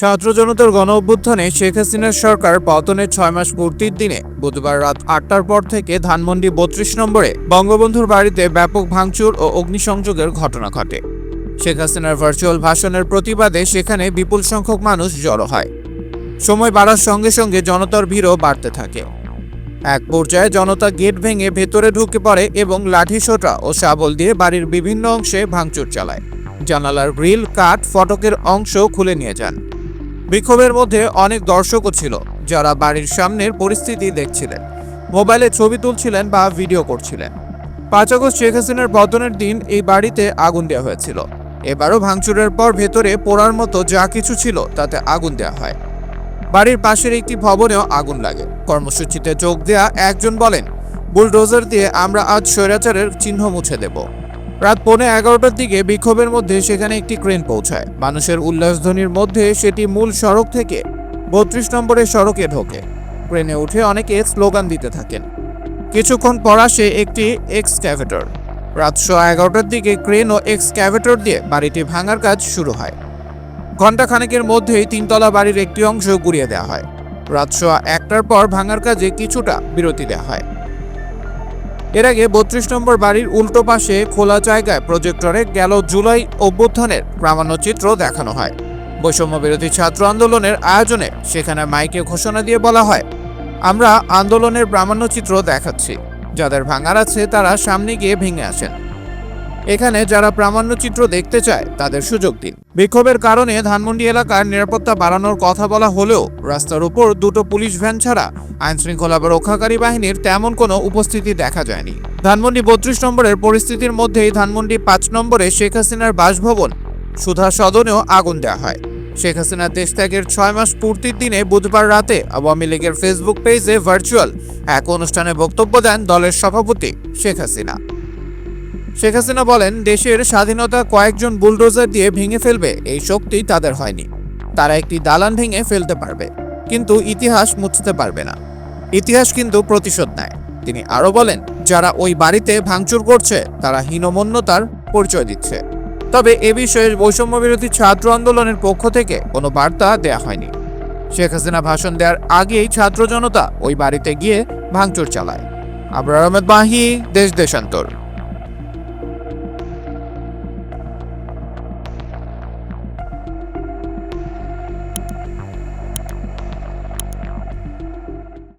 ছাত্র জনতার গণ অভ্যুত্থানে শেখ হাসিনার সরকার পতনের ছয় মাস পূর্তির দিনে বুধবার রাত আটটার পর থেকে ধানমন্ডি বত্রিশ নম্বরে বঙ্গবন্ধুর বাড়িতে ব্যাপক ভাঙচুর ও অগ্নিসংযোগের ঘটনা ঘটে। শেখ হাসিনার ভার্চুয়াল ভাষণের প্রতিবাদে সেখানে বিপুল সংখ্যক মানুষ জড়ো হয়। সময় বাড়ার সঙ্গে সঙ্গে জনতার ভিড়ও বাড়তে থাকে। এক পর্যায়ে জনতা গেট ভেঙে ভেতরে ঢুকে পড়ে এবং লাঠিসোঁটা ও শাবল দিয়ে বাড়ির বিভিন্ন অংশে ভাঙচুর চালায়। জানালার গ্রিল, কাঠ, ফটকের অংশ খুলে নিয়ে যান। বিক্ষোভের মধ্যে অনেক দর্শকও ছিল, যারা বাড়ির সামনের পরিস্থিতি দেখছিলেন। মোবাইলে ছবি তুলছিলেন বা ভিডিও করছিলেন। পাঁচ আগস্ট শেখ হাসিনার পতনের দিন এই বাড়িতে আগুন দেওয়া হয়েছিল। এবারও ভাঙচুরের পর ভেতরে পোড়ার মতো যা কিছু ছিল, তাতে আগুন দেওয়া হয়। বাড়ির পাশের একটি ভবনেও আগুন লাগে। কর্মসূচিতে যোগ দেয়া একজন বলেন, বুলডোজার দিয়ে আমরা আজ স্বৈরাচারের চিহ্ন মুছে দেব। রাত পৌনে এগারোটার দিকে বিক্ষোভের মধ্যে সেখানে একটি ক্রেন পৌঁছায়। মানুষের উল্লাসধ্বনির মধ্যে সেটি মূল সড়ক থেকে বত্রিশ নম্বরের সড়কে ঢোকে। ক্রেনে উঠে অনেকে স্লোগান দিতে থাকেন। কিছুক্ষণ পর আসে একটি এক্সক্যাভেটর। রাত সোয়া এগারোটার দিকে ক্রেন ও এক্সক্যাভেটর দিয়ে বাড়িটি ভাঙার কাজ শুরু হয়। ঘণ্টাখানেকের মধ্যেই তিনতলা বাড়ির একটি অংশ গুড়িয়ে দেওয়া হয়। রাত সোয়া একটার পর ভাঙার কাজে কিছুটা বিরতি দেওয়া হয়। এর আগে বত্রিশ নম্বর বাড়ির উল্টো পাশে খোলা জায়গায় প্রজেক্টরে গেল জুলাই অভ্যুত্থানের প্রামাণ্যচিত্র দেখানো হয়। বৈষম্য বিরোধী ছাত্র আন্দোলনের আয়োজনে সেখানে মাইকে ঘোষণা দিয়ে বলা হয়, আমরা আন্দোলনের প্রামাণ্যচিত্র দেখাচ্ছি। যাদের ভাঙার আছে তারা সামনে গিয়ে ভেঙে আসেন। এখানে যারা প্রামাণ্যচিত্র দেখতে চায়, তাদের সুযোগ দিন। বিক্ষোভের কারণে ধানমন্ডি এলাকার নিরাপত্তা বাড়ানোর কথা বলা হলেও, রাস্তার উপর দুটো পুলিশ ভ্যান ছাড়া আইন শৃঙ্খলা রক্ষাকারী বাহিনীর তেমন কোনো উপস্থিতি দেখা যায়নি। ধানমন্ডি বত্রিশ নম্বরের পরিস্থিতির মধ্যেই ধানমন্ডি পাঁচ নম্বরে শেখ হাসিনার বাসভবন, সুধা সদনেও আগুন দেওয়া হয়। শেখ হাসিনার দেশ ত্যাগের ছয় মাস পূর্তির দিনে বুধবার রাতে আওয়ামী লীগের ফেসবুক পেজে ভার্চুয়াল এক অনুষ্ঠানে বক্তব্য দেন দলের সভাপতি শেখ হাসিনা। শেখ হাসিনা বলেন, দেশের স্বাধীনতা কয়েকজন বুলডোজার দিয়ে ভেঙে ফেলবে, এই শক্তি তাদের হয়নি। তারা একটি দালান ভেঙে ফেলতে পারবে, কিন্তু ইতিহাস মুছতে পারবে না। ইতিহাস কিন্তু প্রতিশোধ নেয়। তিনি আরও বলেন, যারা ওই বাড়িতে ভাঙচুর করছে, তারা হীনমন্যতার পরিচয় দিচ্ছে। তবে এ বিষয়ে বৈষম্য বিরোধী ছাত্র আন্দোলনের পক্ষ থেকে কোনো বার্তা দেয়া হয়নি। শেখ হাসিনা ভাষণ দেওয়ার আগেই ছাত্র জনতা ওই বাড়িতে গিয়ে ভাঙচুর চালায়। আবরার আহমেদ মাহি, দেশ দেশান্তর।